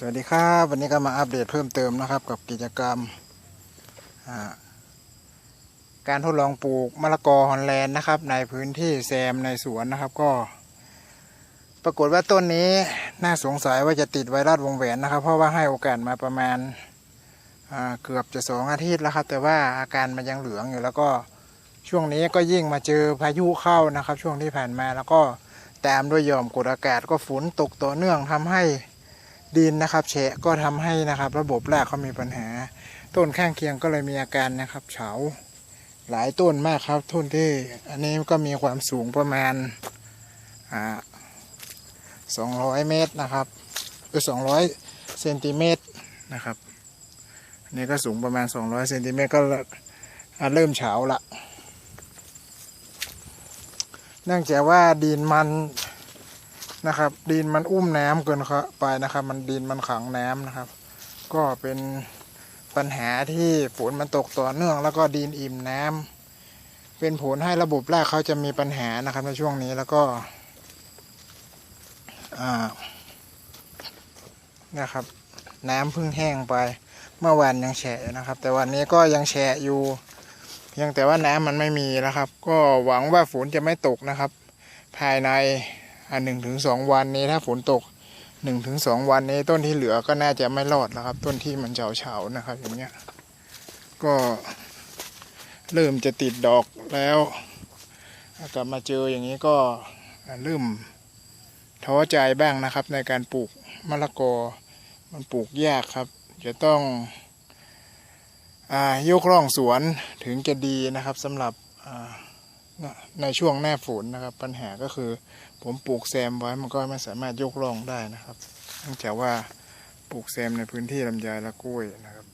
สวัสดีครับวันนี้ก็มาอัปเดตเพิ่มเติมนะครับ กับกิจกรรม การทดลองปลูกมะละกอฮอลแลนด์นะครับ ในพื้นที่แซมในสวนนะครับก็ ปรากฏว่าต้นนี้น่าสงสัยว่าจะติดไวรัสวงแหวนนะครับ เพราะว่าให้โอกาสมาประมาณาเกือบจะสองอาทิตย์แล้วครับ แต่ว่าอาการมันยังเหลืองอยู่แล้วก็ช่วงนี้ก็ยิ่งมาเจอพายุเข้านะครับ ช่วงที่ผ่านมาแล้วก็ตามด้วยยอมกดอากาศก็ฝนตกต่อเนื่องทำให้ ดินนะครับแฉะก็ทำให้นะครับ ระบบรากเขามีปัญหา ต้นข้างเคียงก็เลยมีอาการนะครับเฉาหลายต้นมากครับต้นที่อันนี้ก็มีความสูงประมาณอ่าสองร้อยเมตรนะครับหรือสองร้อยเซนติเมตรนะครับอันนี้ก็สูงประมาณ200เซนติเมตรก็เริ่มเฉาละเนื่องจากว่าดินมัน นะครับ ดินมันอุ้มน้ำเกินไปนะครับ มันดินมันขังน้ำนะครับ ก็เป็นปัญหาที่ฝนมันตกต่อเนื่อง แล้วก็ดินอิ่มน้ำเป็นผลให้ระบบรากเขาจะมีปัญหานะครับในช่วงนี้แล้วก็นะครับ น้ำเพิ่งแห้งไป เมื่อวานยังแฉะนะครับ แต่วันนี้ก็ยังแฉะอยู่เพียงแต่ว่าน้ำมันไม่มีนะครับ ก็หวังว่าฝนจะไม่ตกนะครับ ภายใน หนึ่งถึงสองวันนี้ถ้าฝนตกหนึ่งถึงสองวันนี้ต้นที่เหลือก็น่าจะไม่รอดแล้วครับ ต้นที่มันเฉาเฉาๆนะครับ อย่างเงี้ยก็เริ่มจะติดดอกแล้วกลับมาเจออย่างนี้ก็เริ่มท้อใจบ้างนะครับ ในการปลูกมะละกอมันปลูกยากครับ จะต้องอยกร่องสวนถึงจะดีนะครับสำหรับในช่วงหน้าฝนนะครับ ปัญหาก็คือ ผมปลูกแซมไว้มันก็ไม่สามารถยกร่องได้นะครับเนื่องจากว่าปลูกแซมในพื้นที่ลำไยและกล้วยนะครับ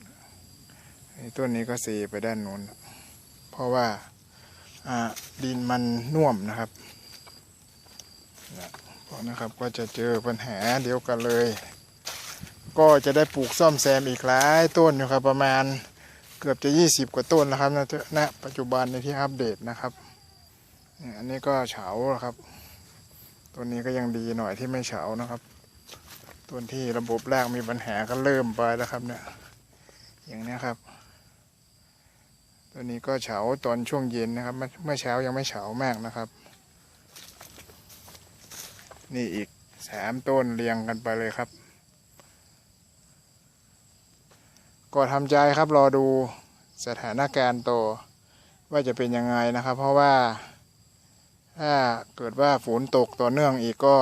ไอ้ต้นนี้ก็เซไปด้านโน้น เพราะว่าดินมันน่วมนะครับนะเพราะนะครับก็จะเจอปัญหาเดียวกันเลย ก็จะได้ปลูกซ่อมแซมอีกหลายต้นอยู่ครับประมาณเกือบจะ 20 กว่าต้นแล้วครับณณปัจจุบันในที่อัปเดตนะครับอันนี้ก็เฉาแล้วครับ ต้นนี้ก็ยังดีหน่อยที่ไม่เฉานะครับต้นที่ระบบรากมีปัญหาก็เริ่มไปแล้วครับเนี่ย อย่างนี้ครับ ตัวนี้ก็เฉาตอนช่วงเย็นนะครับเมื่อเมื่อเช้ายังไม่เฉามากนะครับ นี่อีกสามต้นเรียงกันไปเลยครับ ก็ทำใจครับรอดูสถานการณ์ต่อว่าจะเป็นยังไงนะครับ เพราะว่า ถ้าเกิดว่าฝนตกต่อเนื่องอีกก็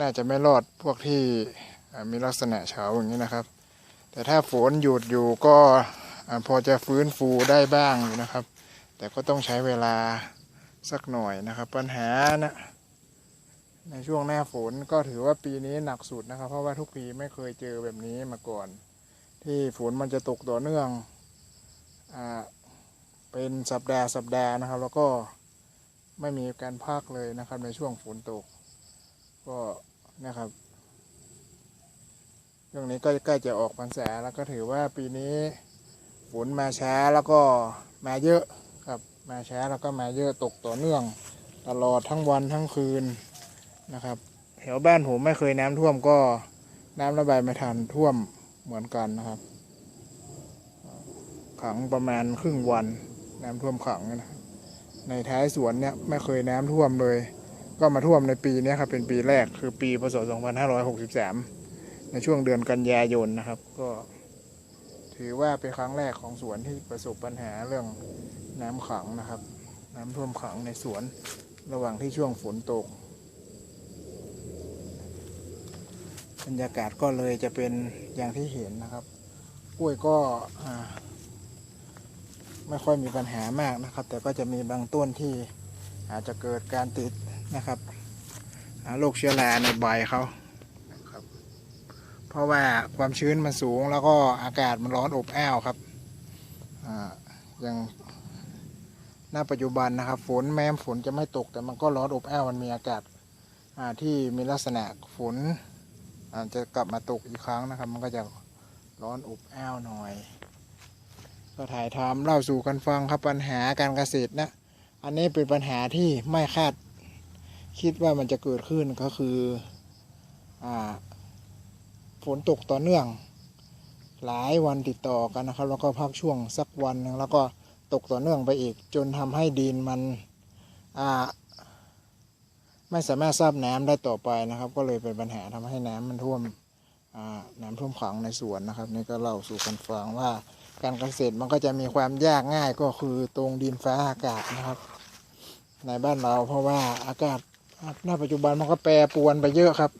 น่าจะไม่รอดพวกที่มีลักษณะเฉาอย่างนี้นะครับ แต่ถ้าฝนหยุดอยู่ก็พอจะฟื้นฟูได้บ้างอยู่นะครับ แต่ก็ต้องใช้เวลาสักหน่อยนะครับ ปัญหานะในช่วงหน้าฝนก็ถือว่าปีนี้หนักสุดนะครับ เพราะว่าทุกปีไม่เคยเจอแบบนี้มาก่อน ที่ฝนมันจะตกต่อเนื่องอเป็นสัปดาห์สัปดาห์นะครับ แล้วก็ ไม่มีการพักเลยนะครับ ในช่วงฝนตก ก็นะครับช่วงนี้ก็ใกล้จะออกพรรษาแล้วก็ถือว่าปีนี้ฝนมาช้าแล้วก็มาเยอะครับ มาช้าแล้วก็มาเยอะตกต่อเนื่อง ตลอดทั้งวันทั้งคืนนะครับ แถวบ้านผมไม่เคยน้ำท่วมก็น้ำระบายไม่ทันท่วมเหมือนกันนะครับ ขังประมาณครึ่งวัน น้ำท่วมขังนะ ในท้ายสวนเนี่ยไม่เคยน้ำท่วมเลย ก็มาท่วมในปีนี้ครับเป็นปีแรกคือปีพศ 2563 ในช่วงเดือนกันยายนนะครับ ก็ถือว่าเป็นครั้งแรกของสวนที่ประสบปัญหาเรื่องน้ำขังนะครับ น้ำท่วมขังในสวนระหว่างที่ช่วงฝนตก บรรยากาศก็เลยจะเป็นอย่างที่เห็นนะครับ กล้วยก็ ไม่ค่อยมีปัญหามากนะครับ แต่ก็จะมีบางต้นที่อาจจะเกิดการติดนะครับอ่าโรคเชื้อราในใบเขานะครับ เพราะว่าความชื้นมันสูงแล้วก็อากาศมันร้อนอบอ้าวครับอ่าอย่างหน้าปัจจุบันนะครับ ฝนแม้ฝนจะไม่ตก แต่มันก็ร้อนอบอ้าวมันมีอากาศอ่าที่มีลักษณะฝนอาจจะกลับมาตกอีกครั้งนะครับ มันก็จะร้อนอบอ้าวหน่อย ก็ถ่ายทำเล่าสู่กันฟังครับปัญหาการเกษตรนะ อันนี้เป็นปัญหาที่ไม่คาดคิดว่ามันจะเกิดขึ้นก็คืออาฝนตกต่อเนื่อง หลายวันติดต่อกันนะครับ แล้วก็พักช่วงสักวันหนึ่งแล้วก็ตกต่อเนื่องไปอีก จนทำให้ดินมันอ่าไม่สามารถซับน้ำได้ต่อไปนะครับ ก็เลยเป็นปัญหาทำให้น้ำมันท่วมน้ำท่วมขังในสวนนะครับ นี่ก็เล่าสู่กันฟังว่า การเกษตรมันก็จะมีความยากง่ายก็คือตรงดินฟ้าอากาศนะครับ ในบ้านเราเพราะว่าอากาศณปัจจุบันมันก็แปรปรวนไปเยอะครับ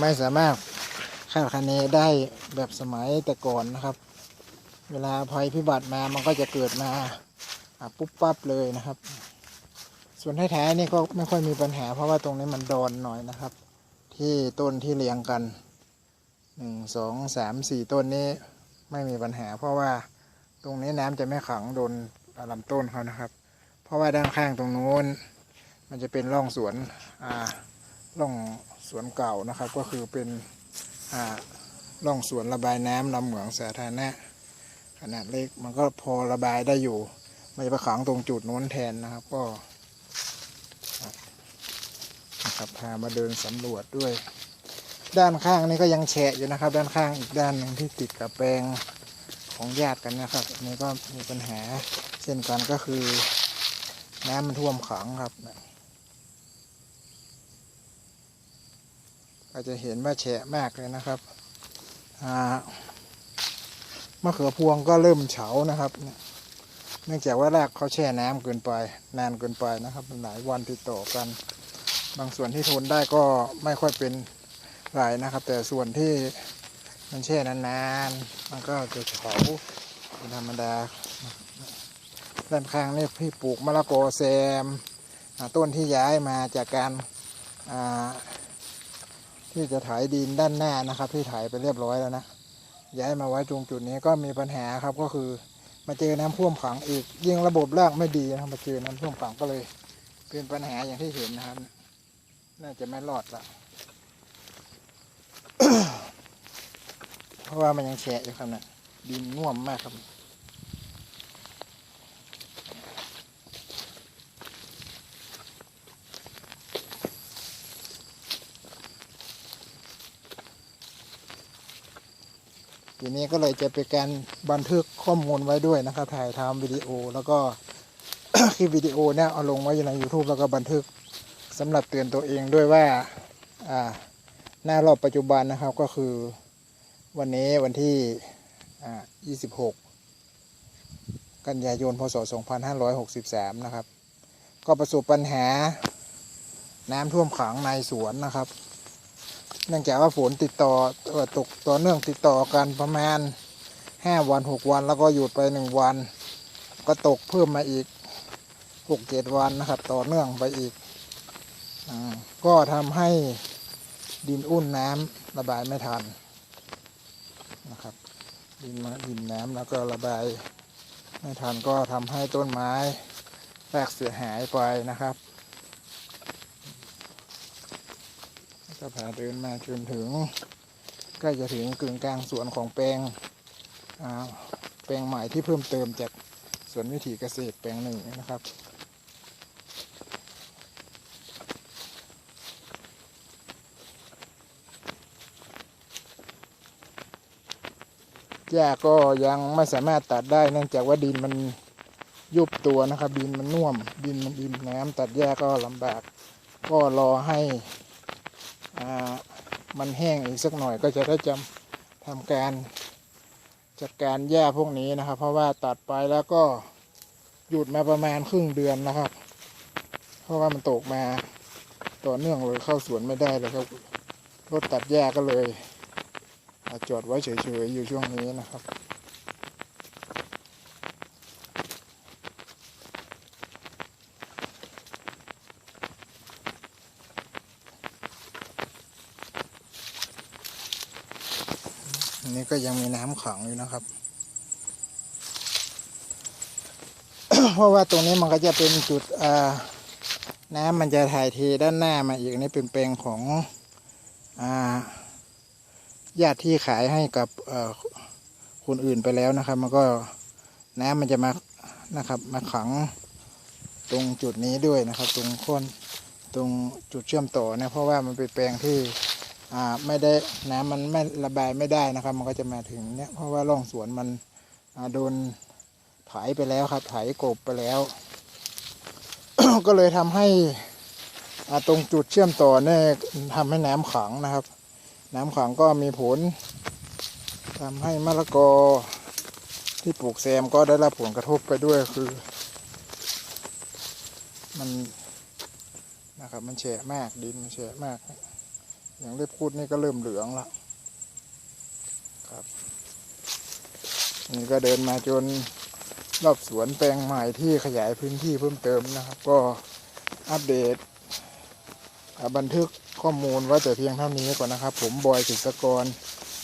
ไม่สามารถคาดคะเนได้แบบสมัยแต่ก่อนนะครับ เวลาภัยพิบัติมามันก็จะเกิดมาปุ๊บปั๊บเลยนะครับ ส่วนท้ายๆนี่ก็ไม่ค่อยมีปัญหา เพราะว่าตรงนี้มันดอนหน่อยนะครับ ที่ต้นที่เรียงกัน หนึ่งสองสามสี่ต้นนี้ไม่มีปัญหา เพราะว่าตรงนี้น้ำจะไม่ขังโดนลำต้นเขานะครับ เพราะว่าด้านข้างตรงนู้น มันจะเป็นร่องสวนอ่าร่องสวนเก่านะครับ ก็คือเป็นอ่าร่องสวนระบายน้ำลำเหมืองสาธารณะขนาดเล็กมันก็พอระบายได้อยู่ ไม่ไปขังตรงจุดนู้นแทนนะครับ ก็นะครับพามาเดินสำรวจด้วย ด้านข้างนี่ก็ยังแฉะอยู่นะครับ ด้านข้างอีกด้านหนึ่งที่ติดกับแปลงของญาติกันนะครับนนี้ก็มีปัญหาเช่นกันก็คือ น้ำมันท่วมขังครับก็จะเห็นว่าแฉะมากเลยนะครับมะเขือพวงก็เริ่มเฉานะครับเนื่องจากว่ารากเขาแช่น้ำเกินไปนานเกินไปนะครับหลายวันติดต่อกัน บางส่วนที่ทนได้ก็ไม่ค่อยเป็น ไรนะครับ แต่ส่วนที่มันแช่นานๆ มันก็จะเฉาเป็นธรรมดา ด้านข้างนี่พี่ปลูกมะละกอแซม ต้นที่ย้ายมาจากการที่จะถ่ายดินด้านหน้านะครับ ที่ถ่ายไปเรียบร้อยแล้วนะ ย้ายมาไว้ตรงจุดนี้ก็มีปัญหาครับก็คือมาเจอน้ำท่วมขังอีก ยิ่งระบบรากไม่ดีนะมาเจอน้ำท่วมขังก็เลย เป็นปัญหาอย่างที่เห็นนะครับ น่าจะไม่รอดละ เพราะว่ามันยังแฉะอยู่ครับเนะดินน่วมมากครับ ทีนี้ก็เลยจะเป็นการบันทึกข้อมูลไว้ด้วยนะครับ ถ่ายทำวิดีโอแล้วก็คลิปวิดีโอเนี่ยเอาลงไว้อยู่ใน YouTube แล้วก็บันทึกสำหรับเตือนตัวเองด้วยว่า อ่า หน้ารอบปัจจุบันนะครับก็คือวันนี้วันที่ 26 กันยายน พศ 2563 นะครับ ก็ประสบปัญหาน้ำท่วมขังในสวนนะครับ เนื่องจากว่าฝนติดต่อตกต่อเนื่องติดต่อกันประมาณ 5 วัน 6 วัน แล้วก็หยุดไป 1 วัน ก็ตกเพิ่มมาอีก 6-7 วันนะครับ ต่อเนื่องไปอีกอก็ทำให้ ดินอุ้นน้ำระบายไม่ทันนะครับ ดินมาดินน้ำแล้วก็ระบายไม่ทันก็ทำให้ต้นไม้แตกเสียหายไปนะครับก็พาเดินมาจนถึงใกล้จะถึงกึ่งกลางสวนของแปลงแปลงใหม่ที่เพิ่มเติมจากสวนวิถีเกษตรแปลงหนึ่งนะครับ หญ้าก็ยังไม่สามารถตัดได้ เนื่องจากว่าดินมันยุบตัวนะครับ ดินมันน่วม ดินมันดินน้ำตัดหญ้าก็ลำบาก ก็รอให้มันแห้งอีกสักหน่อยก็จะได้จำทำการจัดการหญ้าพวกนี้นะครับ เพราะว่าตัดไปแล้วก็หยุดมาประมาณครึ่งเดือนนะครับ เพราะว่ามันตกมาต่อเนื่องเลยเข้าสวนไม่ได้เลยครับรถตัดหญ้าก็เลย จอดไว้เฉยๆอยู่ช่วงนี้นะครับนนี้ก็ยังมีน้ำขังอยู่นะครับ เพราะว่าตรงนี้มันก็จะเป็นจุดน้ำมันจะถ่ายเทด้านหน้ามาอีกนี่เป็นแปลงของอ่า ญาติที่ขายให้กับเอ่อคนอื่นไปแล้วนะครับ มันก็น้ำมันจะมานะครับ มาขังตรงจุดนี้ด้วยนะครับ ตรงค้นตรงจุดเชื่อมต่อนะเพราะว่ามันเป็นแปลงที่ไม่ได้น้ำมันไม่ระบายไม่ได้นะครับ มันก็จะมาถึงเนี่ยเพราะว่าร่องสวนมันโดนไถไปแล้วครับไถกบไปแล้ว ก็เลยทำให้ตรงจุดเชื่อมต่อเนี่ยทำให้น้ำขังนะครับ น้ำขังก็มีผลทำให้มะละกอที่ปลูกแซมก็ได้รับผลกระทบไปด้วยคือ มันนะครับมันแฉะมากดินมันแฉะมาก อย่างได้พูดนี่ก็เริ่มเหลืองล้วครับ นี่ก็เดินมาจนรอบสวนแปลงใหม่ที่ขยายพื้นที่เพิ่มเติมนะครับ ก็อัปเดตบันทึก ข้อมูลไว้แต่เพียงเท่านี้ก่อนนะครับ ผมบอยศิษกร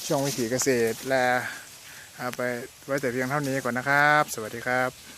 ช่องวิถีเกษตรและไปไว้แต่เพียงเท่านี้ก่อนนะครับ สวัสดีครับ